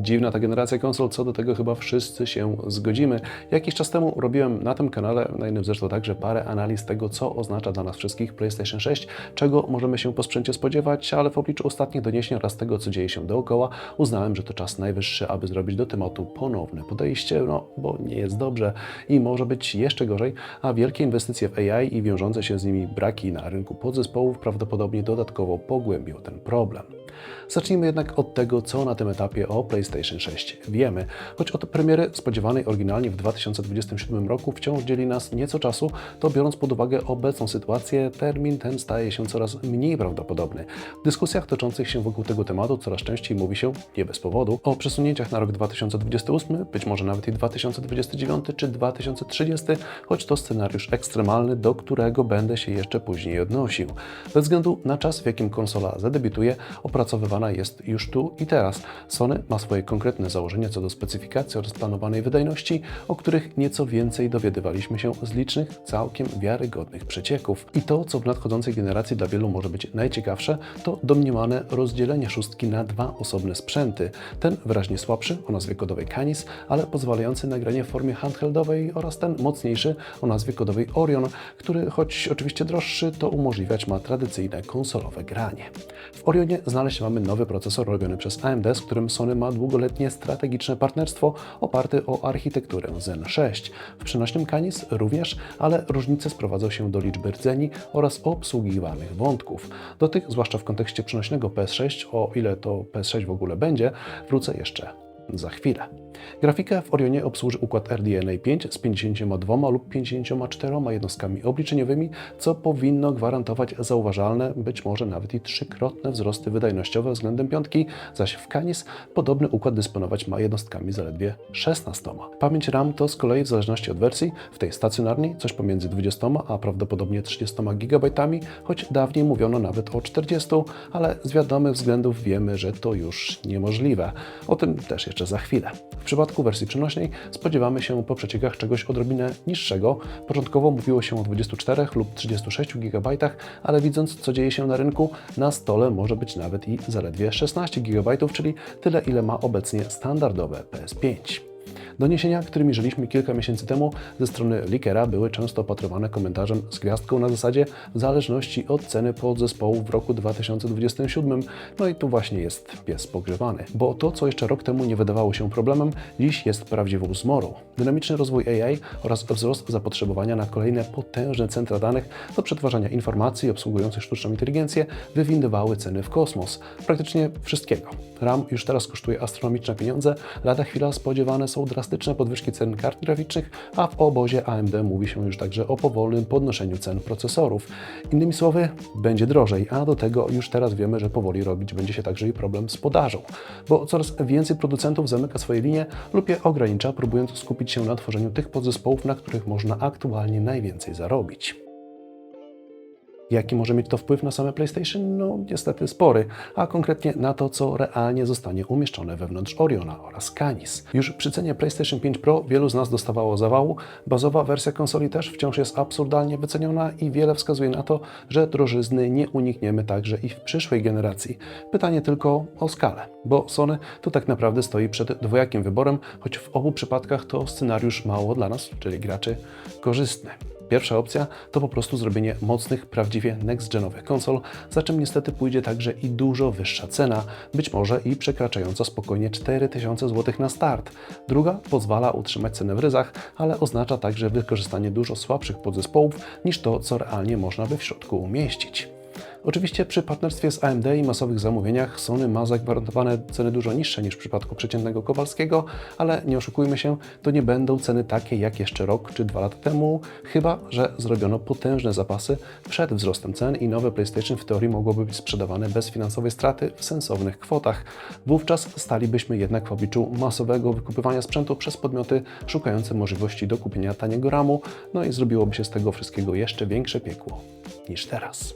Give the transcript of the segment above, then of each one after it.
Dziwna ta generacja konsol, co do tego chyba wszyscy się zgodzimy. Jakiś czas temu robiłem na tym kanale, na innym zresztą także, parę analiz tego, co oznacza dla nas wszystkich PlayStation 6, czego możemy się po sprzęcie spodziewać, ale w obliczu ostatnich doniesień oraz tego, co dzieje się dookoła, uznałem, że to czas najwyższy, aby zrobić do tematu ponowne podejście, no bo nie jest dobrze i może być jeszcze gorzej, a wielkie inwestycje w AI i wiążące się z nimi braki na rynku podzespołów prawdopodobnie dodatkowo pogłębią ten problem. Zacznijmy jednak od tego, co na tym etapie o PlayStation 6 wiemy. Choć od premiery spodziewanej oryginalnie w 2027 roku wciąż dzieli nas nieco czasu, to biorąc pod uwagę obecną sytuację, termin ten staje się coraz mniej prawdopodobny. W dyskusjach toczących się wokół tego tematu coraz częściej mówi się, nie bez powodu, o przesunięciach na rok 2028, być może nawet i 2029 czy 2030, choć to scenariusz ekstremalny, do którego będę się jeszcze później odnosił. Bez względu na czas, w jakim konsola zadebiutuje, opracowywana jest już tu i teraz. Sony ma swoje konkretne założenia co do specyfikacji oraz planowanej wydajności, o których nieco więcej dowiadywaliśmy się z licznych, całkiem wiarygodnych przecieków. I to, co w nadchodzącej generacji dla wielu może być najciekawsze, to domniemane rozdzielenie szóstki na dwa osobne sprzęty. Ten wyraźnie słabszy, o nazwie kodowej Canis, ale pozwalający na granie w formie handheldowej oraz ten mocniejszy, o nazwie kodowej Orion, który choć oczywiście droższy, to umożliwiać ma tradycyjne konsolowe granie. W Orionie znaleźć mamy nowy procesor robiony przez AMD, z którym Sony ma długoletnie strategiczne partnerstwo oparte o architekturę Zen 6. W przenośnym Canis również, ale różnice sprowadzą się do liczby rdzeni oraz obsługiwanych wątków. Do tych, zwłaszcza w kontekście przenośnego PS6, o ile to PS6 w ogóle będzie, wrócę jeszcze za chwilę. Grafikę w Orionie obsłuży układ RDNA 5 z 52 lub 54 jednostkami obliczeniowymi, co powinno gwarantować zauważalne, być może nawet i trzykrotne wzrosty wydajnościowe względem piątki, zaś w Canis podobny układ dysponować ma jednostkami zaledwie 16. Pamięć RAM to z kolei w zależności od wersji, w tej stacjonarnej coś pomiędzy 20 a prawdopodobnie 30 GB, choć dawniej mówiono nawet o 40, ale z wiadomych względów wiemy, że to już niemożliwe. O tym też jeszcze za chwilę. Przypadku wersji przenośnej spodziewamy się po przeciekach czegoś odrobinę niższego. Początkowo mówiło się o 24 lub 36 GB, ale widząc co dzieje się na rynku, na stole może być nawet i zaledwie 16 GB, czyli tyle ile ma obecnie standardowe PS5. Doniesienia, którymi żyliśmy kilka miesięcy temu ze strony Likera, były często opatrywane komentarzem z gwiazdką na zasadzie w zależności od ceny podzespołu w roku 2027. No i tu właśnie jest pies pogrzebany. Bo to, co jeszcze rok temu nie wydawało się problemem, dziś jest prawdziwą zmorą. Dynamiczny rozwój AI oraz wzrost zapotrzebowania na kolejne potężne centra danych do przetwarzania informacji obsługujących sztuczną inteligencję wywindowały ceny w kosmos. Praktycznie wszystkiego. RAM już teraz kosztuje astronomiczne pieniądze, lada chwila spodziewane są drastyczne podwyżki cen kart graficznych, a w obozie AMD mówi się już także o powolnym podnoszeniu cen procesorów. Innymi słowy, będzie drożej, a do tego już teraz wiemy, że powoli robić będzie się także i problem z podażą, bo coraz więcej producentów zamyka swoje linie lub je ogranicza, próbując skupić się na tworzeniu tych podzespołów, na których można aktualnie najwięcej zarobić. Jaki może mieć to wpływ na same PlayStation? No niestety spory, a konkretnie na to, co realnie zostanie umieszczone wewnątrz Oriona oraz Canis. Już przy cenie PlayStation 5 Pro wielu z nas dostawało zawału, bazowa wersja konsoli też wciąż jest absurdalnie wyceniona i wiele wskazuje na to, że drożyzny nie unikniemy także i w przyszłej generacji. Pytanie tylko o skalę, bo Sony tu tak naprawdę stoi przed dwojakim wyborem, choć w obu przypadkach to scenariusz mało dla nas, czyli graczy, korzystny. Pierwsza opcja to po prostu zrobienie mocnych, prawdziwie next-genowych konsol, za czym niestety pójdzie także i dużo wyższa cena, być może i przekraczająca spokojnie 4000 zł na start. Druga pozwala utrzymać cenę w ryzach, ale oznacza także wykorzystanie dużo słabszych podzespołów niż to, co realnie można by w środku umieścić. Oczywiście przy partnerstwie z AMD i masowych zamówieniach Sony ma zagwarantowane ceny dużo niższe niż w przypadku przeciętnego Kowalskiego, ale nie oszukujmy się, to nie będą ceny takie jak jeszcze rok czy dwa lata temu, chyba że zrobiono potężne zapasy przed wzrostem cen i nowe PlayStation w teorii mogłoby być sprzedawane bez finansowej straty w sensownych kwotach. Wówczas stalibyśmy jednak w obliczu masowego wykupywania sprzętu przez podmioty szukające możliwości do kupienia taniego ramu, no i zrobiłoby się z tego wszystkiego jeszcze większe piekło niż teraz.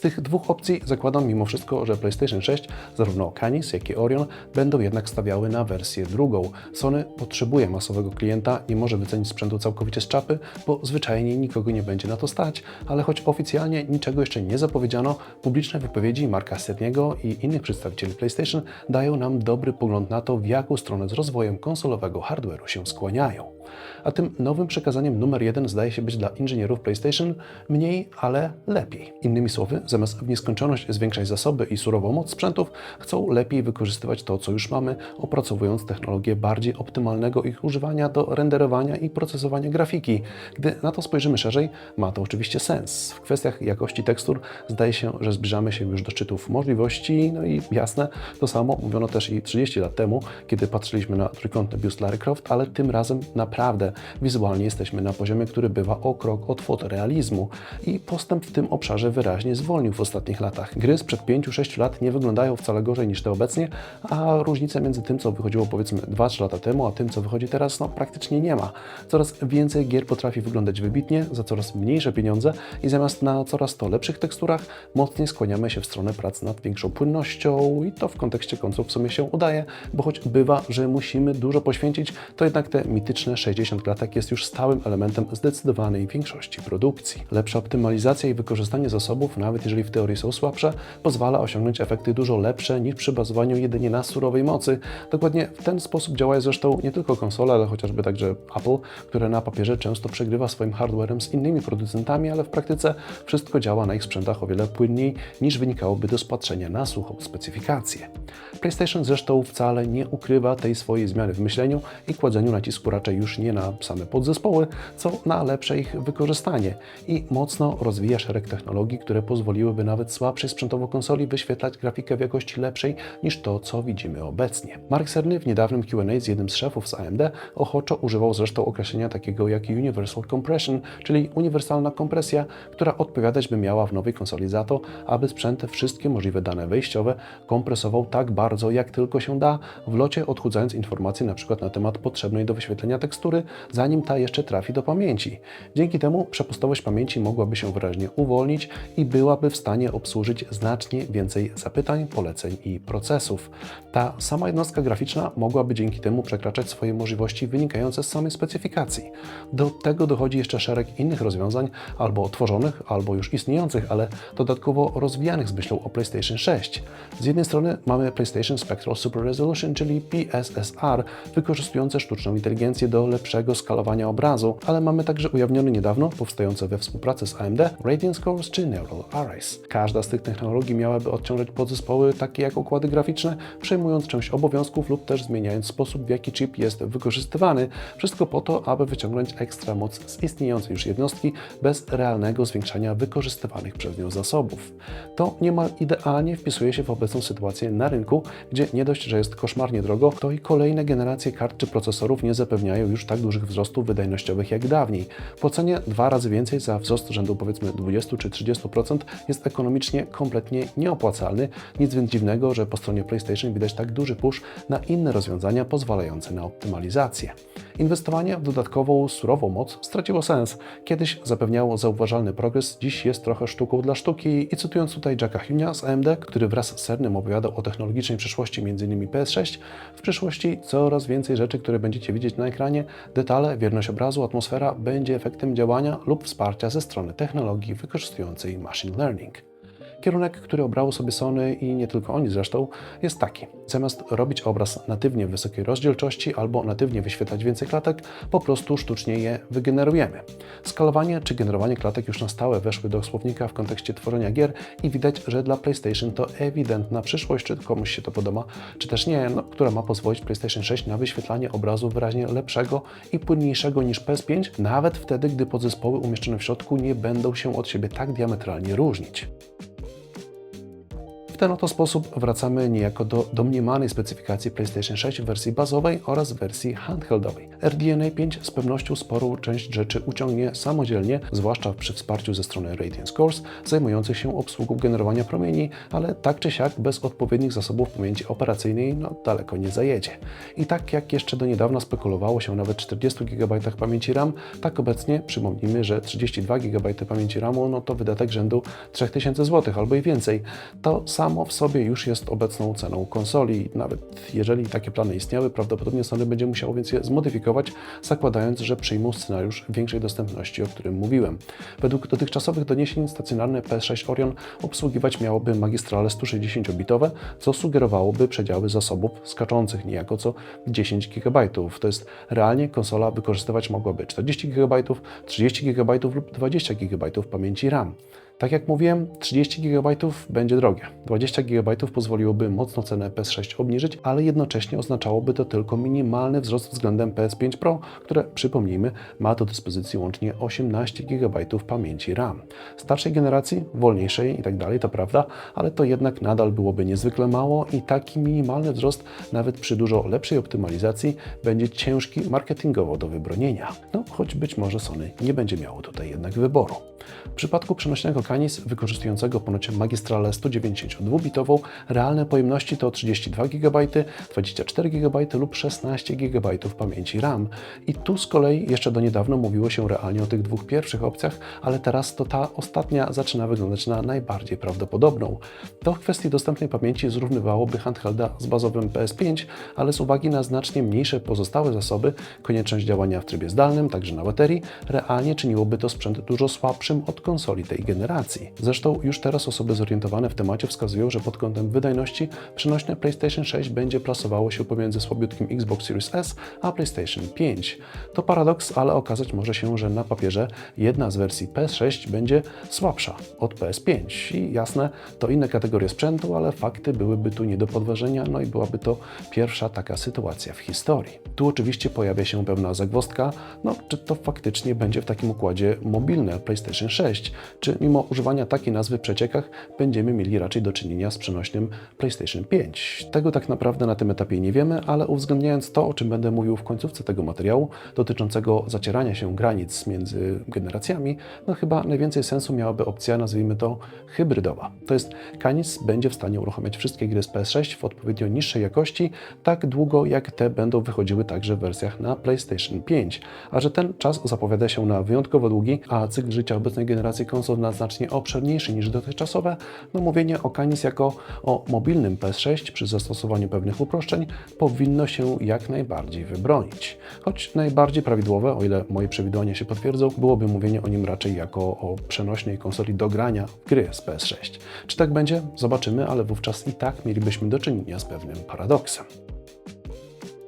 Tych dwóch opcji zakładam mimo wszystko, że PlayStation 6, zarówno Canis, jak i Orion będą jednak stawiały na wersję drugą. Sony potrzebuje masowego klienta, nie może wycenić sprzętu całkowicie z czapy, bo zwyczajnie nikogo nie będzie na to stać, ale choć oficjalnie niczego jeszcze nie zapowiedziano, publiczne wypowiedzi Marka Cerniego i innych przedstawicieli PlayStation dają nam dobry pogląd na to, w jaką stronę z rozwojem konsolowego hardware'u się skłaniają. A tym nowym przekazaniem numer jeden zdaje się być dla inżynierów PlayStation mniej, ale lepiej. Innymi słowy, zamiast w nieskończoność zwiększać zasoby i surową moc sprzętów, chcą lepiej wykorzystywać to, co już mamy, opracowując technologię bardziej optymalnego ich używania do renderowania i procesowania grafiki. Gdy na to spojrzymy szerzej, ma to oczywiście sens. W kwestiach jakości tekstur zdaje się, że zbliżamy się już do szczytów możliwości, no i jasne, to samo mówiono też i 30 lat temu, kiedy patrzyliśmy na trójkątny biust Lara Croft, ale tym razem naprawdę wizualnie jesteśmy na poziomie, który bywa o krok od fotorealizmu i postęp w tym obszarze wyraźnie zwolnił w ostatnich latach. Gry sprzed 5-6 lat nie wyglądają wcale gorzej niż te obecnie, a różnica między tym, co wychodziło powiedzmy 2-3 lata temu, a tym, co wychodzi teraz, no praktycznie nie ma. Coraz więcej gier potrafi wyglądać wybitnie, za coraz mniejsze pieniądze i zamiast na coraz to lepszych teksturach, mocniej skłaniamy się w stronę prac nad większą płynnością i to w kontekście końców w sumie się udaje, bo choć bywa, że musimy dużo poświęcić, to jednak te mityczne 60 klatek jest już stałym elementem zdecydowanej większości produkcji. Lepsza optymalizacja i wykorzystanie zasobów, nawet jeżeli w teorii są słabsze, pozwala osiągnąć efekty dużo lepsze niż przy bazowaniu jedynie na surowej mocy. Dokładnie w ten sposób działają zresztą nie tylko konsole, ale chociażby także Apple, które na papierze często przegrywa swoim hardwarem z innymi producentami, ale w praktyce wszystko działa na ich sprzętach o wiele płynniej niż wynikałoby do spatrzenia na suchą specyfikację. PlayStation zresztą wcale nie ukrywa tej swojej zmiany w myśleniu i kładzeniu nacisku raczej już nie na same podzespoły, co na lepsze ich wykorzystanie i mocno rozwija szereg technologii, które pozwoliłyby nawet słabszej sprzętowo konsoli wyświetlać grafikę w jakości lepszej niż to, co widzimy obecnie. Mark Cerny w niedawnym Q&A z jednym z szefów z AMD ochoczo używał zresztą określenia takiego jak Universal Compression, czyli uniwersalna kompresja, która odpowiadać by miała w nowej konsoli za to, aby sprzęt wszystkie możliwe dane wejściowe kompresował tak bardzo, jak tylko się da, w locie odchudzając informacje np. na temat potrzebnej do wyświetlenia tekstury, zanim ta jeszcze trafi do pamięci. Dzięki temu przepustowość pamięci mogłaby się wyraźnie uwolnić i byłaby w stanie obsłużyć znacznie więcej zapytań, poleceń i procesów. Ta sama jednostka graficzna mogłaby dzięki temu przekraczać swoje możliwości wynikające z samej specyfikacji. Do tego dochodzi jeszcze szereg innych rozwiązań, albo tworzonych, albo już istniejących, ale dodatkowo rozwijanych z myślą o PlayStation 6. Z jednej strony mamy PlayStation Spectral Super Resolution, czyli PSSR, wykorzystujące sztuczną inteligencję do lepszego skalowania obrazu, ale mamy także ujawnione niedawno, powstające we współpracy z AMD, Radiance Cores czy Neural Arrays. Każda z tych technologii miałaby odciążać podzespoły takie jak układy graficzne, przejmując część obowiązków lub też zmieniając sposób, w jaki chip jest wykorzystywany. Wszystko po to, aby wyciągnąć ekstra moc z istniejącej już jednostki bez realnego zwiększania wykorzystywanych przez nią zasobów. To niemal idealnie wpisuje się w obecną sytuację na rynku, gdzie nie dość, że jest koszmarnie drogo, to i kolejne generacje kart czy procesorów nie zapewniają już tak dużych wzrostów wydajnościowych jak dawniej. Płacenie dwa razy więcej za wzrost rzędu powiedzmy 20 czy 30% jest ekonomicznie kompletnie nieopłacalny. Nic więc dziwnego, że po stronie PlayStation widać tak duży push na inne rozwiązania pozwalające na optymalizację. Inwestowanie w dodatkową, surową moc straciło sens. Kiedyś zapewniało zauważalny progres, dziś jest trochę sztuką dla sztuki i cytując tutaj Jacka Hunia z AMD, który wraz z Cernym opowiadał o technologicznej przyszłości m.in. PS6, w przyszłości coraz więcej rzeczy, które będziecie widzieć na ekranie, detale, wierność obrazu, atmosfera będzie efektem działania lub wsparcia ze strony technologii wykorzystującej machine learning. Kierunek, który obrało sobie Sony i nie tylko oni zresztą, jest taki. Zamiast robić obraz natywnie w wysokiej rozdzielczości albo natywnie wyświetlać więcej klatek, po prostu sztucznie je wygenerujemy. Skalowanie czy generowanie klatek już na stałe weszły do słownika w kontekście tworzenia gier i widać, że dla PlayStation to ewidentna przyszłość, czy komuś się to podoba, czy też nie, no, która ma pozwolić PlayStation 6 na wyświetlanie obrazu wyraźnie lepszego i płynniejszego niż PS5, nawet wtedy, gdy podzespoły umieszczone w środku nie będą się od siebie tak diametralnie różnić. Ten oto sposób wracamy niejako do domniemanej specyfikacji PlayStation 6 w wersji bazowej oraz wersji handheldowej. RDNA 5 z pewnością sporą część rzeczy uciągnie samodzielnie, zwłaszcza przy wsparciu ze strony Radiance Cores, zajmujących się obsługą generowania promieni, ale tak czy siak bez odpowiednich zasobów pamięci operacyjnej no, daleko nie zajedzie. I tak jak jeszcze do niedawna spekulowało się nawet 40 GB pamięci RAM, tak obecnie przypomnijmy, że 32 GB pamięci RAMu no to wydatek rzędu 3000 zł albo i więcej. To samo w sobie już jest obecną ceną konsoli. Nawet jeżeli takie plany istniały, prawdopodobnie Sony będzie musiało więc je zmodyfikować, zakładając, że przyjmą scenariusz większej dostępności, o którym mówiłem. Według dotychczasowych doniesień stacjonarne PS6 Orion obsługiwać miałoby magistrale 160-bitowe, co sugerowałoby przedziały zasobów skaczących niejako co 10 GB. To jest realnie konsola wykorzystywać mogłaby 40 GB, 30 GB lub 20 GB pamięci RAM. Tak jak mówiłem, 30 GB będzie drogie. 20 GB pozwoliłoby mocno cenę PS6 obniżyć, ale jednocześnie oznaczałoby to tylko minimalny wzrost względem PS5 Pro, które przypomnijmy ma do dyspozycji łącznie 18 GB pamięci RAM. Starszej generacji, wolniejszej i tak to prawda, ale to jednak nadal byłoby niezwykle mało i taki minimalny wzrost nawet przy dużo lepszej optymalizacji będzie ciężki marketingowo do wybronienia. No, choć być może Sony nie będzie miało tutaj jednak wyboru. W przypadku przenośnego Canis wykorzystującego ponoć magistralę 192-bitową realne pojemności to 32 GB, 24 GB lub 16 GB pamięci RAM. I tu z kolei jeszcze do niedawna mówiło się realnie o tych dwóch pierwszych opcjach, ale teraz to ta ostatnia zaczyna wyglądać na najbardziej prawdopodobną. To w kwestii dostępnej pamięci zrównywałoby handhelda z bazowym PS5, ale z uwagi na znacznie mniejsze pozostałe zasoby, konieczność działania w trybie zdalnym, także na baterii, realnie czyniłoby to sprzęt dużo słabszym od konsoli tej generacji. Zresztą już teraz osoby zorientowane w temacie wskazują, że pod kątem wydajności przenośne PlayStation 6 będzie plasowało się pomiędzy słabiutkim Xbox Series S a PlayStation 5. To paradoks, ale okazać może się, że na papierze jedna z wersji PS6 będzie słabsza od PS5 i jasne, to inne kategorie sprzętu, ale fakty byłyby tu nie do podważenia, no i byłaby to pierwsza taka sytuacja w historii. Tu oczywiście pojawia się pewna zagwozdka, no czy to faktycznie będzie w takim układzie mobilne PlayStation 6, czy mimo używania takiej nazwy w przeciekach będziemy mieli raczej do czynienia z przenośnym PlayStation 5. Tego tak naprawdę na tym etapie nie wiemy, ale uwzględniając to, o czym będę mówił w końcówce tego materiału, dotyczącego zacierania się granic między generacjami, no chyba najwięcej sensu miałaby opcja, nazwijmy to hybrydowa. To jest Canis będzie w stanie uruchamiać wszystkie gry z PS6 w odpowiednio niższej jakości, tak długo jak te będą wychodziły także w wersjach na PlayStation 5. A że ten czas zapowiada się na wyjątkowo długi, a cykl życia obecnej generacji konsol na znacznie obszerniejszy niż dotychczasowe, no mówienie o Canis jako o mobilnym PS6 przy zastosowaniu pewnych uproszczeń powinno się jak najbardziej wybronić. Choć najbardziej prawidłowe, o ile moje przewidywania się potwierdzą, byłoby mówienie o nim raczej jako o przenośnej konsoli do grania gry z PS6. Czy tak będzie? Zobaczymy, ale wówczas i tak mielibyśmy do czynienia z pewnym paradoksem.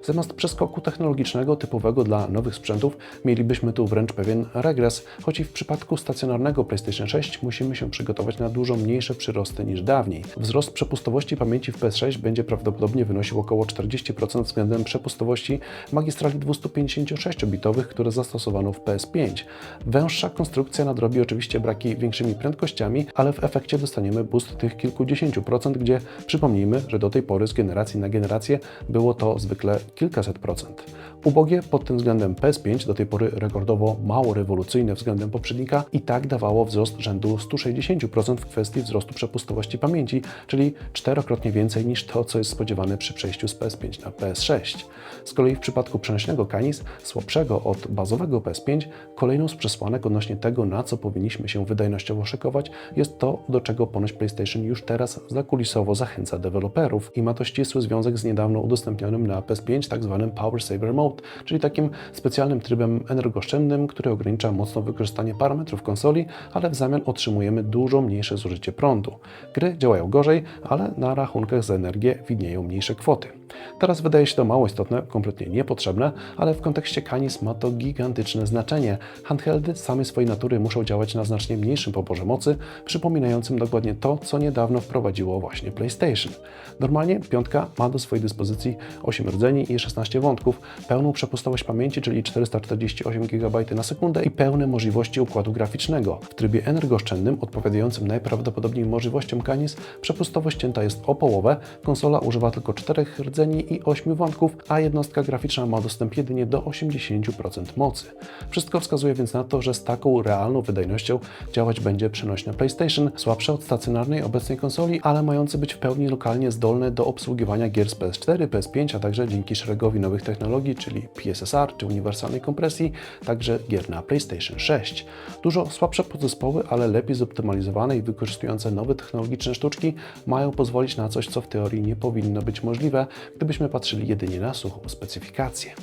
Zamiast przeskoku technologicznego typowego dla nowych sprzętów, mielibyśmy tu wręcz pewien regres, choć i w przypadku stacjonarnego PlayStation 6 musimy się przygotować na dużo mniejsze przyrosty niż dawniej. Wzrost przepustowości pamięci w PS6 będzie prawdopodobnie wynosił około 40% względem przepustowości magistrali 256-bitowych, które zastosowano w PS5. Węższa konstrukcja nadrobi oczywiście braki większymi prędkościami, ale w efekcie dostaniemy boost tych kilkudziesięciu procent, gdzie przypomnijmy, że do tej pory z generacji na generację było to zwykle kilkaset procent. Ubogie pod tym względem PS5, do tej pory rekordowo mało rewolucyjne względem poprzednika, i tak dawało wzrost rzędu 160% w kwestii wzrostu przepustowości pamięci, czyli czterokrotnie więcej niż to, co jest spodziewane przy przejściu z PS5 na PS6. Z kolei w przypadku przenośnego Canis, słabszego od bazowego PS5, kolejną z przesłanek odnośnie tego, na co powinniśmy się wydajnościowo szykować, jest to, do czego ponoć PlayStation już teraz zakulisowo zachęca deweloperów i ma to ścisły związek z niedawno udostępnionym na PS5 tak zwanym Power Saver Mode, czyli takim specjalnym trybem energooszczędnym, który ogranicza mocno wykorzystanie parametrów konsoli, ale w zamian otrzymujemy dużo mniejsze zużycie prądu. Gry działają gorzej, ale na rachunkach za energię widnieją mniejsze kwoty. Teraz wydaje się to mało istotne, kompletnie niepotrzebne, ale w kontekście Canis ma to gigantyczne znaczenie. Handheldy z samej swojej natury muszą działać na znacznie mniejszym poborze mocy, przypominającym dokładnie to, co niedawno wprowadziło właśnie PlayStation. Normalnie piątka ma do swojej dyspozycji 8 rdzeni i 16 wątków, pełną przepustowość pamięci, czyli 448 GB na sekundę i pełne możliwości układu graficznego. W trybie energooszczędnym, odpowiadającym najprawdopodobniej możliwościom Canis, przepustowość cięta jest o połowę, konsola używa tylko 4 rdzeni i 8 wątków, a jednostka graficzna ma dostęp jedynie do 80% mocy. Wszystko wskazuje więc na to, że z taką realną wydajnością działać będzie przenośna PlayStation, słabsza od stacjonarnej obecnej konsoli, ale mający być w pełni lokalnie zdolne do obsługiwania gier z PS4, PS5, a także dzięki szeregowi nowych technologii, czyli PSSR czy uniwersalnej kompresji, także gier na PlayStation 6. Dużo słabsze podzespoły, ale lepiej zoptymalizowane i wykorzystujące nowe technologiczne sztuczki mają pozwolić na coś, co w teorii nie powinno być możliwe, gdybyśmy patrzyli jedynie na suchą specyfikację.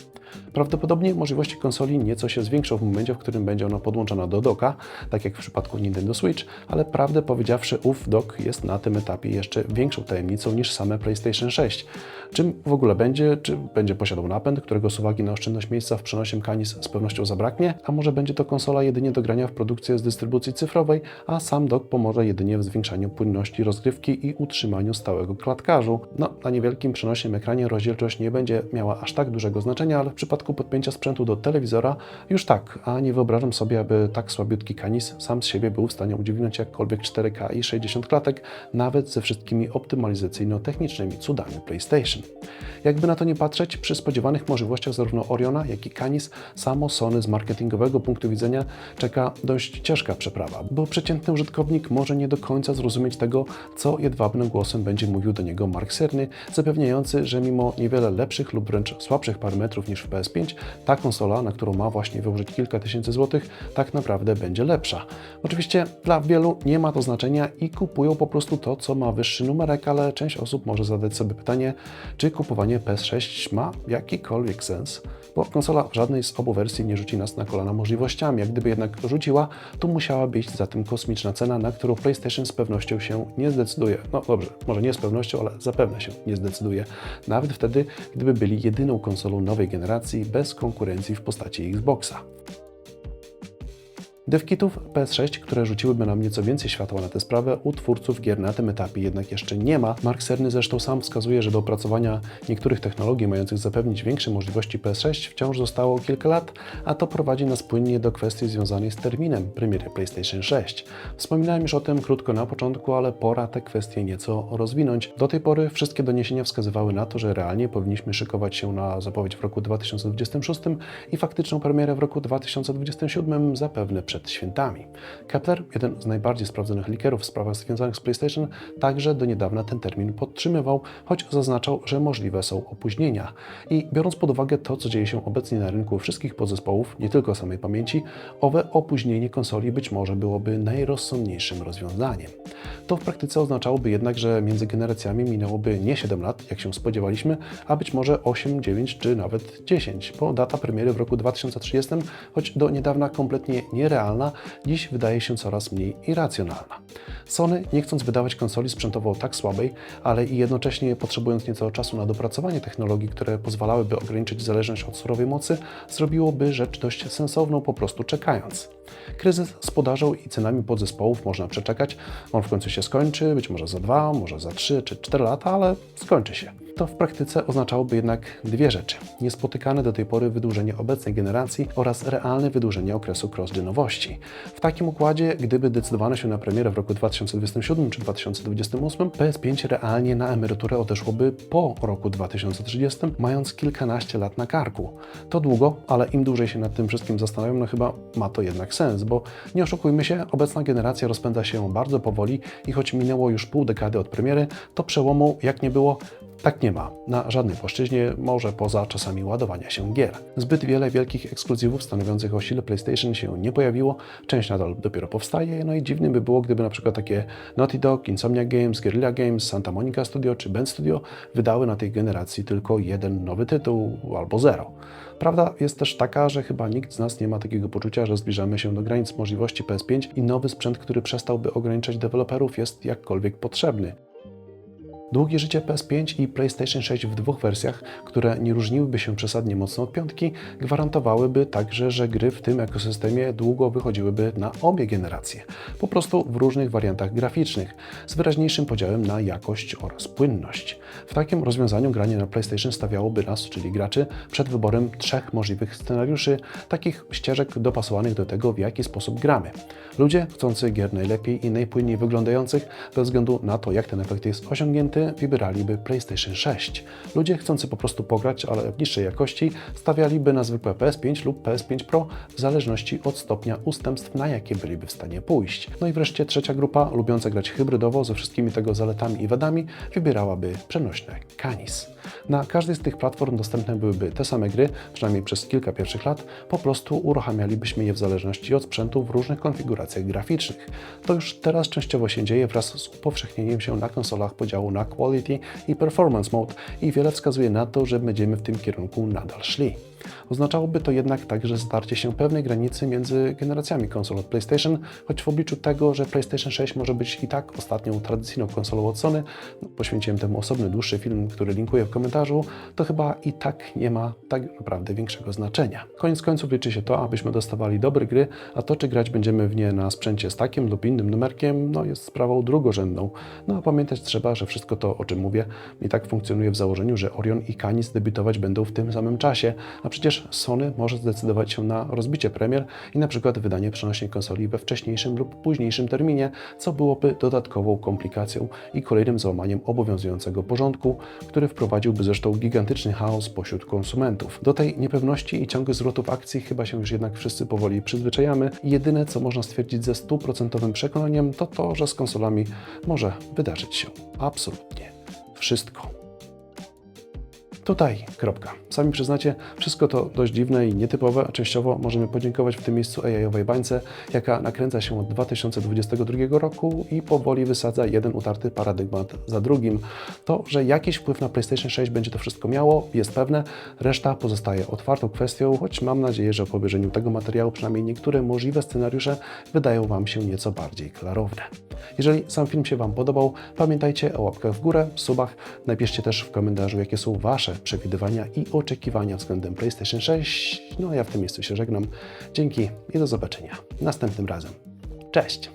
Prawdopodobnie możliwości konsoli nieco się zwiększą w momencie, w którym będzie ona podłączona do docka, tak jak w przypadku Nintendo Switch, ale prawdę powiedziawszy, ów dock jest na tym etapie jeszcze większą tajemnicą niż same PlayStation 6. Czym w ogóle będzie? Czy będzie posiadał napęd, którego z uwagi na oszczędność miejsca w przenosie Canis z pewnością zabraknie? A może będzie to konsola jedynie do grania w produkcję z dystrybucji cyfrowej, a sam dock pomoże jedynie w zwiększaniu płynności rozgrywki i utrzymaniu stałego klatkarzu? No, na niewielkim przenośnym ekranie rozdzielczość nie będzie miała aż tak dużego znaczenia, ale w przypadku podpięcia sprzętu do telewizora już tak, a nie wyobrażam sobie, aby tak słabiutki Canis sam z siebie był w stanie udźwignąć jakkolwiek 4K i 60 klatek, nawet ze wszystkimi optymalizacyjno-technicznymi cudami PlayStation. Jakby na to nie patrzeć, przy spodziewanych możliwościach zarówno Oriona, jak i Canis, samo Sony z marketingowego punktu widzenia czeka dość ciężka przeprawa, bo przeciętny użytkownik może nie do końca zrozumieć tego, co jedwabnym głosem będzie mówił do niego Mark Cerny, zapewniający, że mimo niewiele lepszych lub wręcz słabszych parametrów niż w PS5, ta konsola, na którą ma właśnie wyłożyć kilka tysięcy złotych, tak naprawdę będzie lepsza. Oczywiście dla wielu nie ma to znaczenia i kupują po prostu to, co ma wyższy numerek, ale część osób może zadać sobie pytanie, czy kupowanie PS6 ma jakikolwiek sens, bo konsola w żadnej z obu wersji nie rzuci nas na kolana możliwościami. Jak gdyby jednak rzuciła, to musiałaby iść za tym kosmiczna cena, na którą PlayStation z pewnością się nie zdecyduje. No dobrze, może nie z pewnością, ale zapewne się nie zdecyduje. Nawet wtedy, gdyby byli jedyną konsolą nowej generacji bez konkurencji w postaci Xboxa. Devkitów PS6, które rzuciłyby nam nieco więcej światła na tę sprawę, u twórców gier na tym etapie jednak jeszcze nie ma. Mark Cerny zresztą sam wskazuje, że do opracowania niektórych technologii mających zapewnić większe możliwości PS6 wciąż zostało kilka lat, a to prowadzi nas płynnie do kwestii związanej z terminem premiery PlayStation 6. Wspominałem już o tym krótko na początku, ale pora te kwestie nieco rozwinąć. Do tej pory wszystkie doniesienia wskazywały na to, że realnie powinniśmy szykować się na zapowiedź w roku 2026 i faktyczną premierę w roku 2027 zapewne przed przed świętami. Kepler, jeden z najbardziej sprawdzonych likerów w sprawach związanych z PlayStation, także do niedawna ten termin podtrzymywał, choć zaznaczał, że możliwe są opóźnienia. I biorąc pod uwagę to, co dzieje się obecnie na rynku wszystkich podzespołów, nie tylko samej pamięci, owe opóźnienie konsoli być może byłoby najrozsądniejszym rozwiązaniem. To w praktyce oznaczałoby jednak, że między generacjami minęłoby nie 7 lat, jak się spodziewaliśmy, a być może 8, 9 czy nawet 10, bo data premiery w roku 2030, choć do niedawna kompletnie nierealna, dziś wydaje się coraz mniej irracjonalna. Sony, nie chcąc wydawać konsoli sprzętowo tak słabej, ale i jednocześnie potrzebując nieco czasu na dopracowanie technologii, które pozwalałyby ograniczyć zależność od surowej mocy, zrobiłoby rzecz dość sensowną, po prostu czekając. Kryzys z podażą i cenami podzespołów można przeczekać. On w końcu się skończy, być może za dwa, może za trzy czy cztery lata, ale skończy się. To w praktyce oznaczałoby jednak dwie rzeczy. Niespotykane do tej pory wydłużenie obecnej generacji oraz realne wydłużenie okresu cross-genowości. W takim układzie, gdyby decydowano się na premierę w roku 2027 czy 2028, PS5 realnie na emeryturę odeszłoby po roku 2030, mając kilkanaście lat na karku. To długo, ale im dłużej się nad tym wszystkim zastanawiam, no chyba ma to jednak sens, bo nie oszukujmy się, obecna generacja rozpędza się bardzo powoli i choć minęło już pół dekady od premiery, to przełomu jak nie było tak nie ma. Na żadnej płaszczyźnie, może poza czasami ładowania się gier. Zbyt wiele wielkich ekskluzywów stanowiących o sile PlayStation się nie pojawiło, część nadal dopiero powstaje, no i dziwnym by było, gdyby na przykład takie Naughty Dog, Insomnia Games, Guerrilla Games, Santa Monica Studio czy Bend Studio wydały na tej generacji tylko jeden nowy tytuł albo zero. Prawda jest też taka, że chyba nikt z nas nie ma takiego poczucia, że zbliżamy się do granic możliwości PS5 i nowy sprzęt, który przestałby ograniczać deweloperów jest jakkolwiek potrzebny. Długie życie PS5 i PlayStation 6 w dwóch wersjach, które nie różniłyby się przesadnie mocno od piątki, gwarantowałyby także, że gry w tym ekosystemie długo wychodziłyby na obie generacje. Po prostu w różnych wariantach graficznych, z wyraźniejszym podziałem na jakość oraz płynność. W takim rozwiązaniu granie na PlayStation stawiałoby nas, czyli graczy, przed wyborem trzech możliwych scenariuszy, takich ścieżek dopasowanych do tego, w jaki sposób gramy. Ludzie chcący gier najlepiej i najpłynniej wyglądających, bez względu na to, jak ten efekt jest osiągnięty, wybieraliby PlayStation 6. Ludzie chcący po prostu pograć, ale w niższej jakości, stawialiby na zwykłe PS5 lub PS5 Pro, w zależności od stopnia ustępstw, na jakie byliby w stanie pójść. No i wreszcie trzecia grupa, lubiąca grać hybrydowo ze wszystkimi tego zaletami i wadami, wybierałaby przenośne Canis. Na każdej z tych platform dostępne byłyby te same gry, przynajmniej przez kilka pierwszych lat, po prostu uruchamialibyśmy je w zależności od sprzętu w różnych konfiguracjach graficznych. To już teraz częściowo się dzieje wraz z upowszechnieniem się na konsolach podziału na Quality i Performance Mode i wiele wskazuje na to, że będziemy w tym kierunku nadal szli. Oznaczałoby to jednak także zdarcie się pewnej granicy między generacjami konsol od PlayStation, choć w obliczu tego, że PlayStation 6 może być i tak ostatnią tradycyjną konsolą od Sony, no, poświęciłem temu osobny dłuższy film, który linkuję w komentarzu, to chyba i tak nie ma tak naprawdę większego znaczenia. Koniec końców liczy się to, abyśmy dostawali dobre gry, a to czy grać będziemy w nie na sprzęcie z takim lub innym numerkiem, no jest sprawą drugorzędną. No a pamiętać trzeba, że wszystko to, o czym mówię, i tak funkcjonuje w założeniu, że Orion i Canis debiutować będą w tym samym czasie, przecież Sony może zdecydować się na rozbicie premier i na przykład wydanie przenośnej konsoli we wcześniejszym lub późniejszym terminie, co byłoby dodatkową komplikacją i kolejnym załamaniem obowiązującego porządku, który wprowadziłby zresztą gigantyczny chaos pośród konsumentów. Do tej niepewności i ciągłych zwrotów akcji chyba się już jednak wszyscy powoli przyzwyczajamy i jedyne co można stwierdzić ze stuprocentowym przekonaniem to to, że z konsolami może wydarzyć się absolutnie wszystko. Tutaj, kropka. Sami przyznacie, wszystko to dość dziwne i nietypowe, a częściowo możemy podziękować w tym miejscu AI-owej bańce, jaka nakręca się od 2022 roku i powoli wysadza jeden utarty paradygmat za drugim. To, że jakiś wpływ na PlayStation 6 będzie to wszystko miało, jest pewne, reszta pozostaje otwartą kwestią, choć mam nadzieję, że po obejrzeniu tego materiału przynajmniej niektóre możliwe scenariusze wydają Wam się nieco bardziej klarowne. Jeżeli sam film się Wam podobał, pamiętajcie o łapkach w górę, subach, napiszcie też w komentarzu, jakie są Wasze przewidywania i oczekiwania względem PlayStation 6. No a ja w tym miejscu się żegnam. Dzięki i do zobaczenia następnym razem. Cześć!